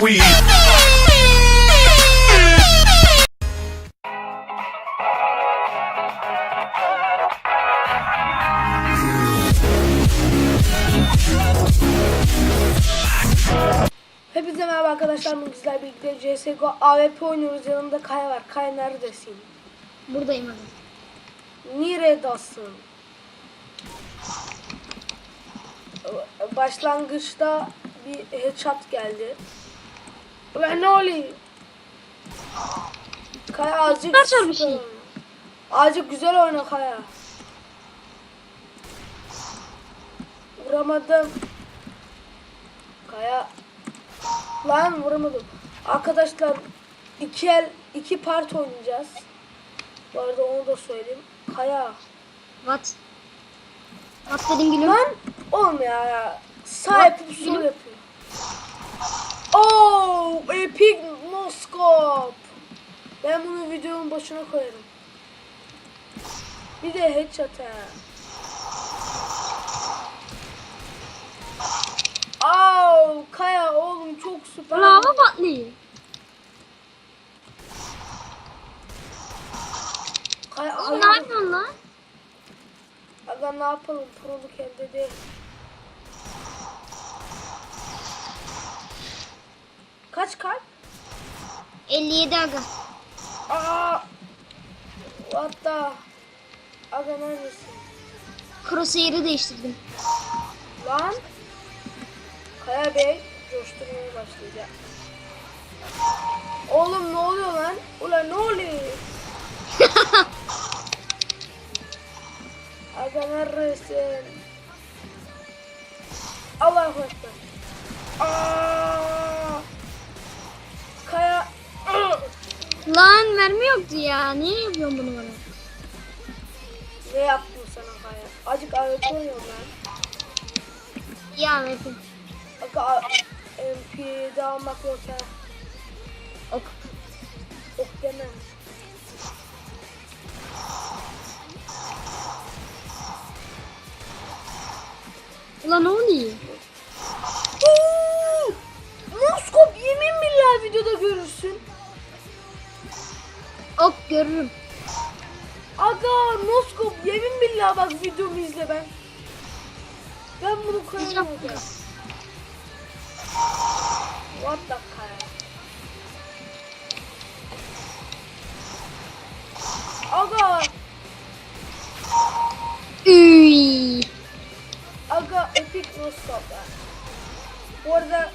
that weed. Hepinize merhaba arkadaşlar. Bugün sizlerle birlikte CSGO AWP oynuyoruz. Yanımda Kaya var. Kaya neredesin? Buradayım hadi. Neredesin? Başlangıçta bir headshot geldi. Ulan ne oluyor? Kaya azıcık Süper bir şey. Azıcık güzel oyna Kaya. Vuramadım. Kaya. Lan vuramadım. Arkadaşlar iki el iki part oynayacağız. Bu arada onu da söyleyeyim. Kaya. What? What dedim gülüm? Lan oğlum ya. ya. Yapıp sol yapıyor. Oh, epic no scope. Ben bunu videonun başına koyarım. Bir de headshot ha. Oh, Kaya oğlum çok süper. Lava patlıyor. Kaya, Oğlum ne yapıyorsun lan? Aga ne yapalım? Proluk elde değil. Kaç kalp? 57 aga. Aa! What the? Aga neredesin? Crosshair'ı değiştirdim. Lan? Kaya Bey coşturmaya başlayacak. Oğlum ne oluyor lan? Ulan ne oluyor? Aga neredesin? Allahu Ekber. Aa! Lan mermi yoktu ya. Niye yapıyorsun bunu bana? ne yaptın sana Kaya? Acık ayıp oluyor lan. Ya Metin. Aga MP'de almak yok ha. Ok. Ok demem. Ulan ne oluyor? Oo! Moskop yemin billahi videoda görürsün. Görürüm. Aga Moskop yemin billahi bak videomu izle ben. Ben bunu koyamam. Yapma. What the fuck? Aga, Üy. aga epic Moskop ya. Bu arada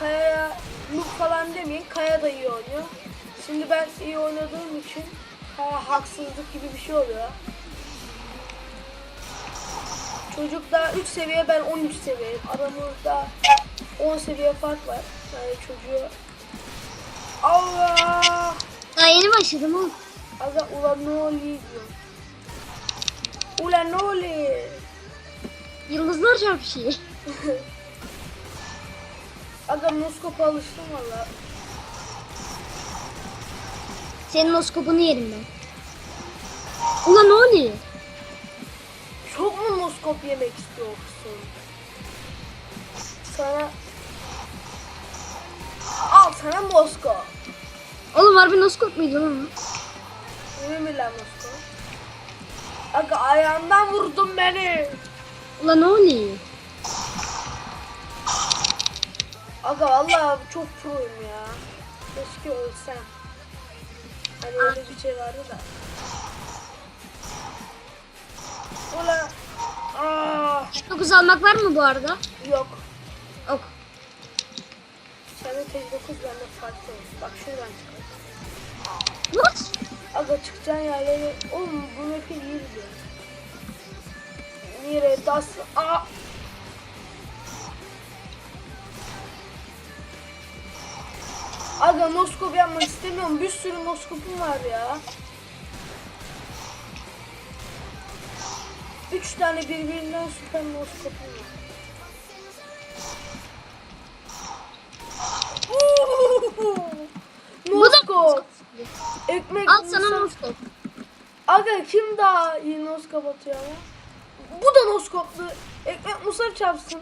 Kaya'ya noob falan demeyin. Kaya da iyi oynuyor. Şimdi ben iyi oynadığım için Kaya haksızlık gibi bir şey oluyor. Çocuk da 3 seviye ben 13 seviyeyim. Aramızda 10 seviye fark var. Yani çocuğu Allah! Daha yeni başladım oğlum. Aga ulan ne oluyor diyor. Ulan ne oluyor? Yıldızlar çarpışıyor. Aga Moskop'a alıştım valla. Senin o skopunu yerim ben. Ulan ne oluyor? Çok mu Moskop yemek istiyorsun? Sana... Al sana Moskop. Oğlum harbi noskop muydu lan? o? Yemin lan Moskop. Aga ayağından vurdun beni. Ulan ne oluyor? Aga valla çok proyum ya. Keşke ölsem. Hani öyle bir şey vardı da. Ulan. Aa, 9 almak var mı bu arada? yok. Ok. Sende tek 9 bende farklı. Bak şuradan çıkar. What? Aga çıkacaksın yerleri. Oğlum bu map'i biliyor. Nire das. Aa. Aga Moskop yapmak istemiyorum. Bir sürü Moskop'um var ya. Üç tane birbirinden süper Moskop'um var. Moskop. Ekmek Al sana noskop. Aga kim daha iyi noskop atıyor ama? Bu da noskoplu. Ekmek musaf çarpsın.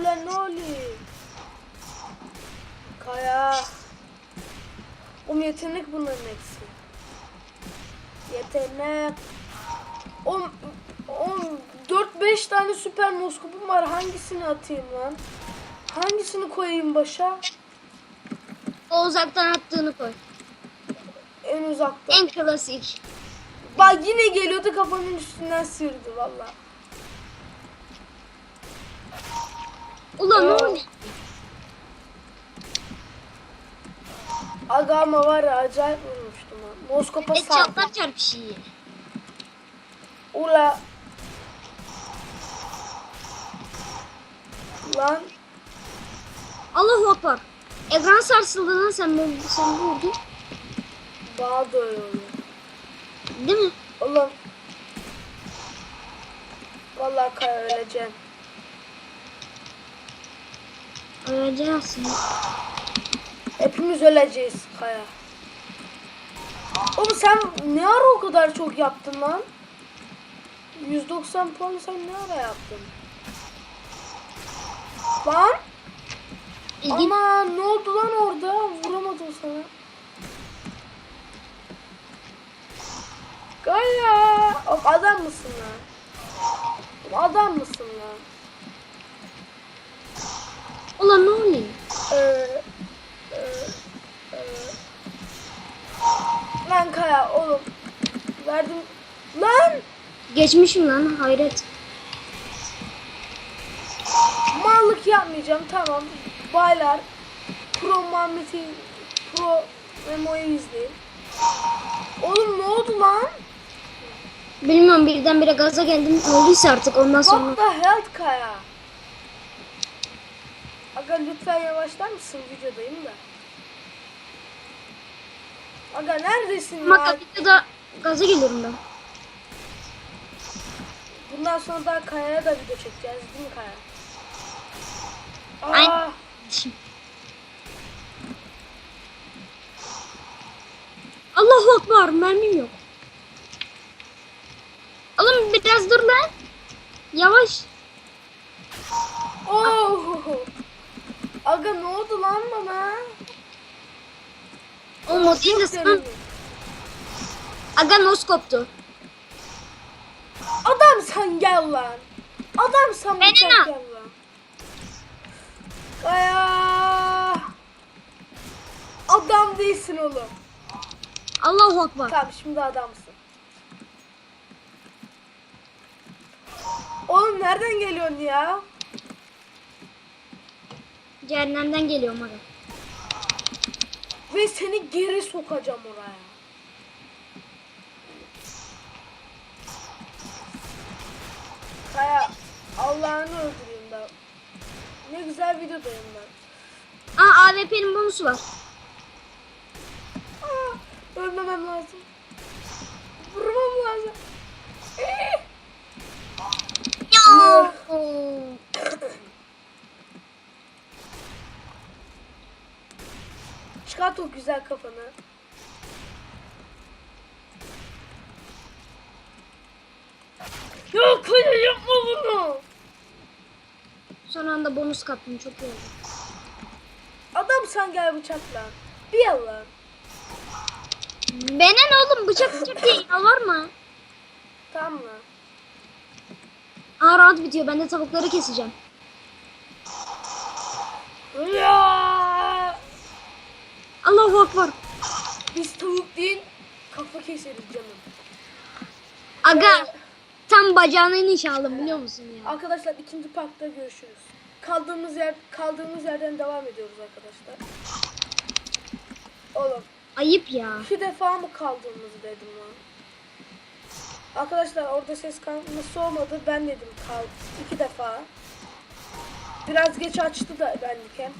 Ulan ne oluyor? Kaya. Oğlum yetenek bunların hepsi. Yetenek. Oğlum, oğlum 4-5 tane süper noskopum var. Hangisini atayım lan? Hangisini koyayım başa? O uzaktan attığını koy. En uzakta. En klasik. Bak yine geliyordu kafamın üstünden sürdü valla. Ulan ne oluyor? Aga ama var ya acayip vurmuştum ha. Moskopa Et sardım. çatlar çarpışıyı. Ula. Lan Allahu Akbar. Ekran sarsıldı lan sen, bu- sen vurdun. bana da öyle oluyor. Değil mi? Oğlum. Vallahi kaya öleceğim. Öleceksin. Hepimiz öleceğiz kaya. Oğlum sen ne ara o kadar çok yaptın lan? 190 puan sen ne ara yaptın? Lan İlginç. ama ne oldu lan orada? Vuramadım sana. Kaya. Adam mısın lan? Adam mısın lan? Ulan ne oluyor? Ee, e, e. Lan Kaya oğlum. Verdim. Lan! Geçmişim lan hayret. Mallık yapmayacağım tamam. Baylar. Pro Muhammed'i Pro Memo'yu izleyin. Oğlum ne oldu lan? Bilmiyorum birdenbire gaza geldim. Ne olduysa artık ondan sonra. What the hell Kaya? Aga lütfen yavaşlar mısın videodayım da. Aga neredesin Ama ya? tabii da gaza geliyorum ben. Bundan sonra daha Kaya'ya da video çekeceğiz değil mi Kaya? Aynen. Aa, Şimdi. Allahu Akbar mermim yok. Oğlum biraz dur lan. Yavaş. oh. Aga ne oldu lan bana? O mod değil de Yok sen. derim. Aga noskoptu. Adam sen gel lan. Adam sen gel lan. Kaya. Adam değilsin oğlum. Allahu Akbar. Tamam şimdi adamsın. Oğlum nereden geliyorsun ya? Cehennemden geliyorum aga. Ve seni geri sokacağım oraya. Kaya Allah'ını öldüreyim ben. Ne güzel videodayım ben. Aa AWP'nin bonusu var. Aa, ölmemem lazım. Vurmam lazım. Eh! Ya. Çıkart o güzel kafanı. Ya Kaya yapma bunu. Son anda bonus kaptım çok iyi oldu. Adam sen gel bıçakla. Bir yalan. Bana ne oğlum bıçak bıçak diye yalvarma. Tamam mı? Aa round bitiyor ben de tavukları keseceğim. Ya! Allahu Akbar. Biz tavuk değil kafa keseriz canım. Aga tam bacağına iniş aldım biliyor musun ya? Arkadaşlar ikinci parkta görüşürüz. Kaldığımız yer kaldığımız yerden devam ediyoruz arkadaşlar. Oğlum Ayıp ya. iki defa mı kaldığımızı dedim lan. Arkadaşlar orada ses kalması olmadı. Ben dedim kal iki defa. Biraz geç açtı da bendikem.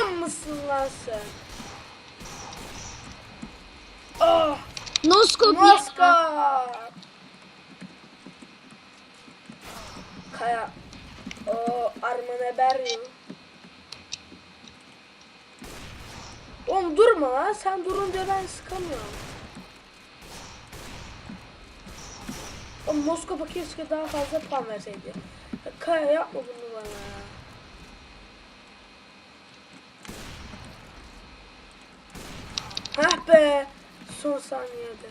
Adam mısın lan sen? Ah. Noskop. Maskar. Kaya. O armane berio. Oğlum durma lan. Sen durunca ben sıkamıyorum. O Moskova keşke daha fazla puan verseydi. Ya Kaya yapma bunu bana ya. Heh be. Son saniyede.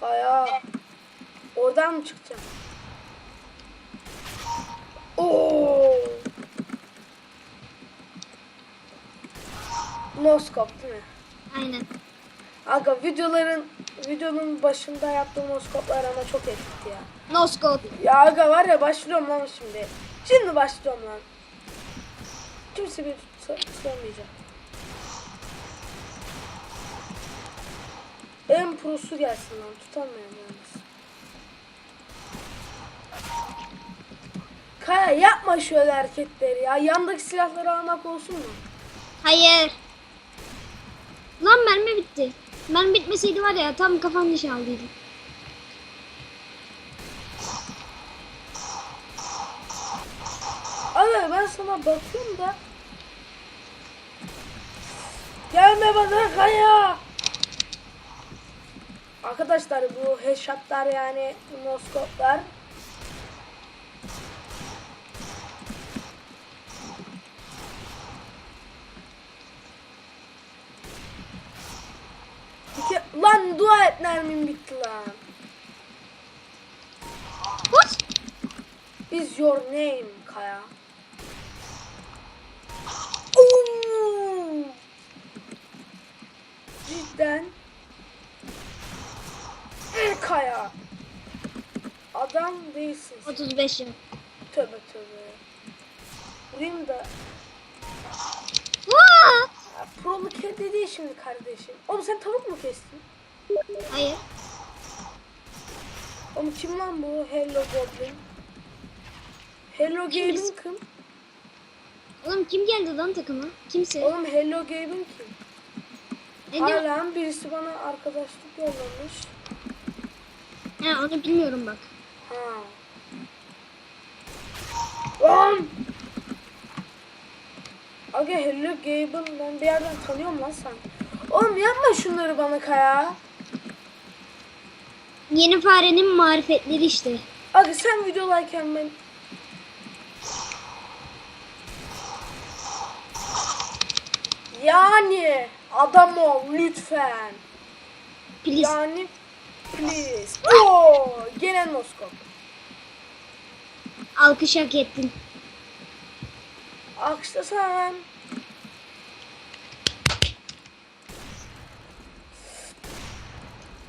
Kaya. Oradan mı çıkacağım? Oo. Moskop değil mi? Aynen. Aga videoların videonun başında yaptığım moskoplar ama çok etkili ya. No scope. Ya aga var ya başlıyorum lan şimdi. Şimdi başlıyorum lan. Kimse beni tutsa, tutamayacak. En prosu gelsin lan tutamıyorum yalnız. Kaya yapma şöyle hareketleri ya. Yandaki silahları almak olsun mu? Hayır. Lan mermi bitti. Mermi bitmeseydi var ya tam kafam nişanlıydı. Aga ben sana bakıyorum da Gelme bana kaya Arkadaşlar bu headshotlar yani noskoplar lan dua et mermim bitti lan. What? Is your name Kaya? Değilsin. sen. 35 yıl. Tövbe tövbe. Vurayım da. What? Ya, proluk dedi şimdi kardeşim. Oğlum sen tavuk mu kestin? Hayır. Oğlum kim lan bu Hello Goblin? Hello? Gabe'in kim? Oğlum kim geldi lan takıma? Kimse. Oğlum Hello Gabe'in kim? Ne? Hala birisi bana arkadaşlık yollamış. Ha onu bilmiyorum bak. Ha. Lan! Aga Hello Gabe'ın ben bir yerden tanıyorum lan sen. Oğlum yapma şunları bana Kaya. Yeni farenin marifetleri işte. Aga sen videodayken ben... Yani adam ol lütfen. Please. Yani please. Oo, gene noskop. Alkış hak ettin. Alkışlasana lan.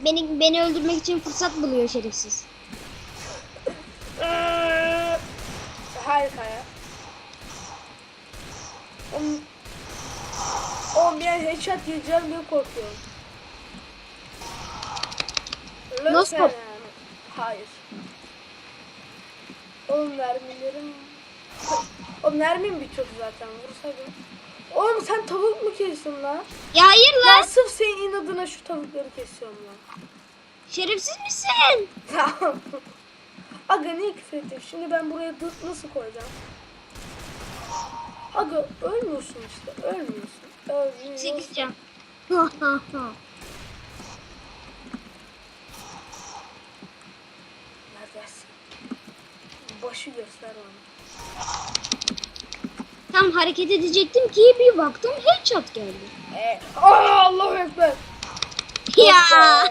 Beni beni öldürmek için fırsat buluyor şerefsiz. Harika ya. Oğlum bir headshot yiyeceğim diye korkuyorum. Nasıl? Hayır. Oğlum mermilerim... Oğlum mermim bitiyordu zaten vursaydım. Oğlum sen tavuk mu kesiyorsun lan? Ya hayır lan. sırf senin inadına şu tavukları kesiyorum lan. Şerefsiz misin? Tamam. Aga niye küfür ettin? Şimdi ben buraya nasıl koyacağım? Aga ölmüyorsun işte. Ölmüyorsun. Ölmüyorsun. Çekeceğim. Neredesin? Başı göster bana. Tam hareket edecektim ki bir baktım headshot geldi. Ee, Aa, Allahu Ekber. ya.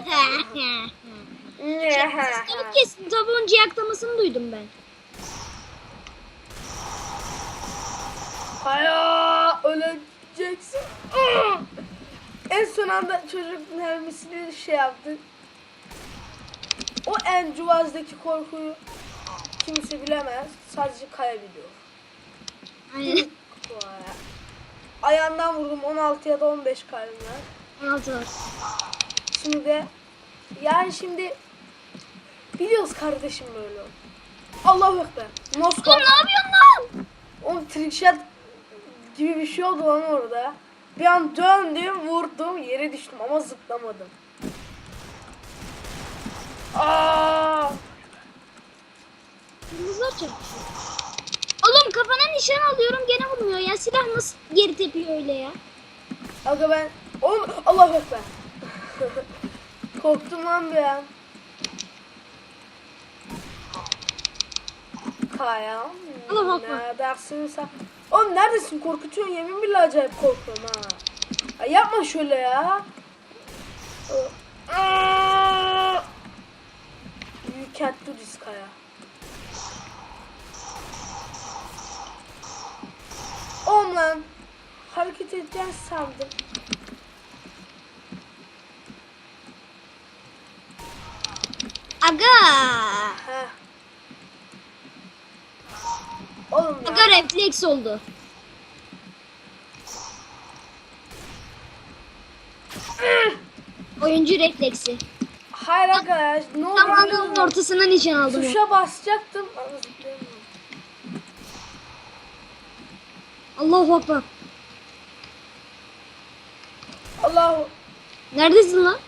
Tavuk kesin tavuğun ciyaklamasını duydum ben. Haya öleceksin. Aa! En son anda çocuk mermisini şey yaptı. O en cuvazdaki korkuyu kimse bilemez. Sadece Kaya biliyor. Aynen. Ayağından vurdum 16 ya da 15 kalbim var. 16 var. Şimdi de yani şimdi biliyoruz kardeşim böyle. Allahu Ekber. Moskova. Oğlum ne yapıyorsun lan? Oğlum trickshot gibi bir şey oldu lan orada. Bir an döndüm, vurdum, yere düştüm ama zıplamadım. Aa! Kırmızılar çarpışıyor. Oğlum kafana nişan alıyorum gene vurmuyor ya. Silah nasıl geri tepiyor öyle ya? Aga ben Oğlum Allah ekber. Korktum lan bir an. Kaya. Allah ekber. Ne dersin sen? Oğlum neredesin? Korkutuyorsun yemin billahi acayip korkuyorum ha. Ay yapma şöyle ya. You can't do this Kaya. Oğlum lan. Hareket edeceğini sandım. Aga. Heh. Oğlum. Aga refleks oldu. Oyuncu refleksi. Hayır arkadaş ne oldu Tam adamın ortasına nişan aldım. Tuşa basacaktım. Ama zıplayamıyorum. Allahu akbar. Allah Neredesin lan?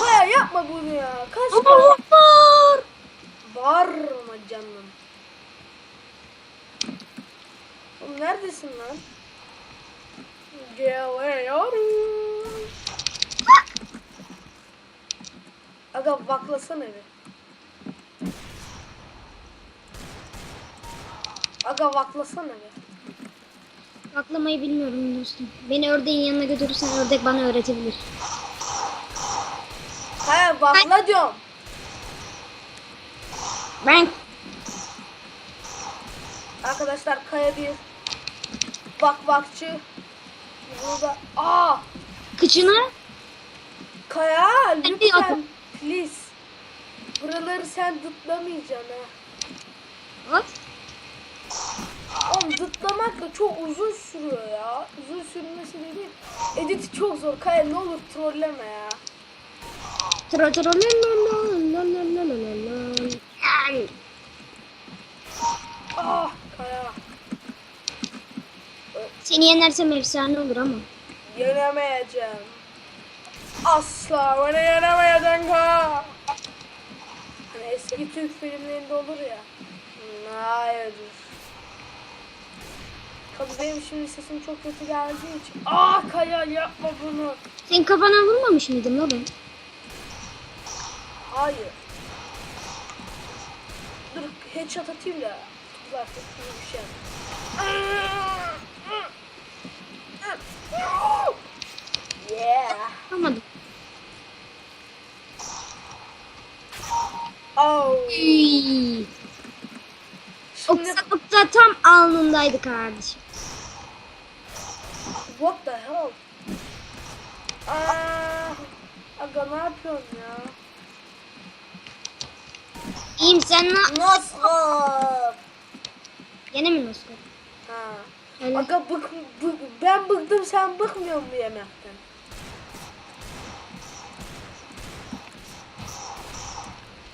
Kaya yapma bunu ya. Kaç Allahu akbar. Bağırma canım. Oğlum neredesin lan? Geliyorum. Aga baklasana bir. Aga baklasana bir. Aklamayı bilmiyorum dostum. Beni ördeğin yanına götürürsen ördek bana öğretebilir. Kaya bakla diyorum. Ben Arkadaşlar Kaya bir bak bakçı. Burada aa kıçına Kaya lütfen please. Buraları sen dıtlamayacaksın ha. at. Oğlum zıplamak da çok uzun sürüyor ya. Uzun sürmesi değil. Editi çok zor. Kaya ne olur trolleme ya. Tro tro la la la la la la la la. Ay. Ah Kaya. Seni yenersem efsane olur ama. Yenemeyeceğim. Asla beni yenemeyeceksin Kaya. Hani eski Türk filmlerinde olur ya. Hayır. Benim şimdi sesim çok kötü geldiği için. Ah Kaya yapma bunu. Senin kafana vurmamış mıydım la ben? Hayır. Dur headshot atayım da. Zaten bir şey. Yeah. Yapamadım. Oh. Şimdi Oksa da tam alnındaydı kardeşim. what the hell? Aa, aga ne yapıyorsun ya? İyiyim sen ne? Nasıl? Gene mi Nosko? Ha. Öyle. Aga bık, bık, ben bıktım sen bıkmıyor mu yemekten?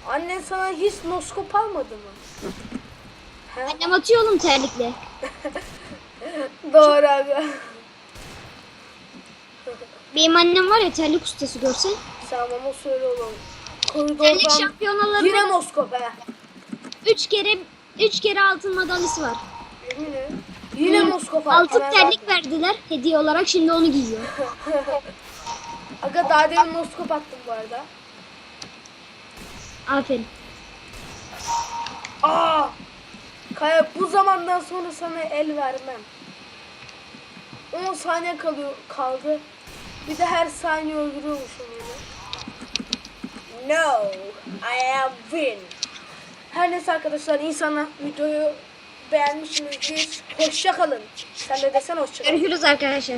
Annen sana hiç noskop almadı mı? He? Annem atıyor oğlum terlikle. Doğru aga. Benim annem var ya terlik ustası görsen. Sen bana söyle oğlum. Terlik Koridordan yine şampiyonalarında noskop he. üç kere üç kere altın madalyası var. Yemin ederim. Yine noskop al. Altın terlik verdiler hediye olarak şimdi onu giyiyor. Aga daha demin noskop attım bu arada. Aferin. Aa! Kaya bu zamandan sonra sana el vermem. 10 saniye kalıyor kaldı. Bir de her saniye öldürüyormuşum beni. No, I am win. Her neyse arkadaşlar insanlar videoyu beğenmişsinizdir. Hoşça kalın. Sen de desen hoşça kalın. Görüşürüz arkadaşlar.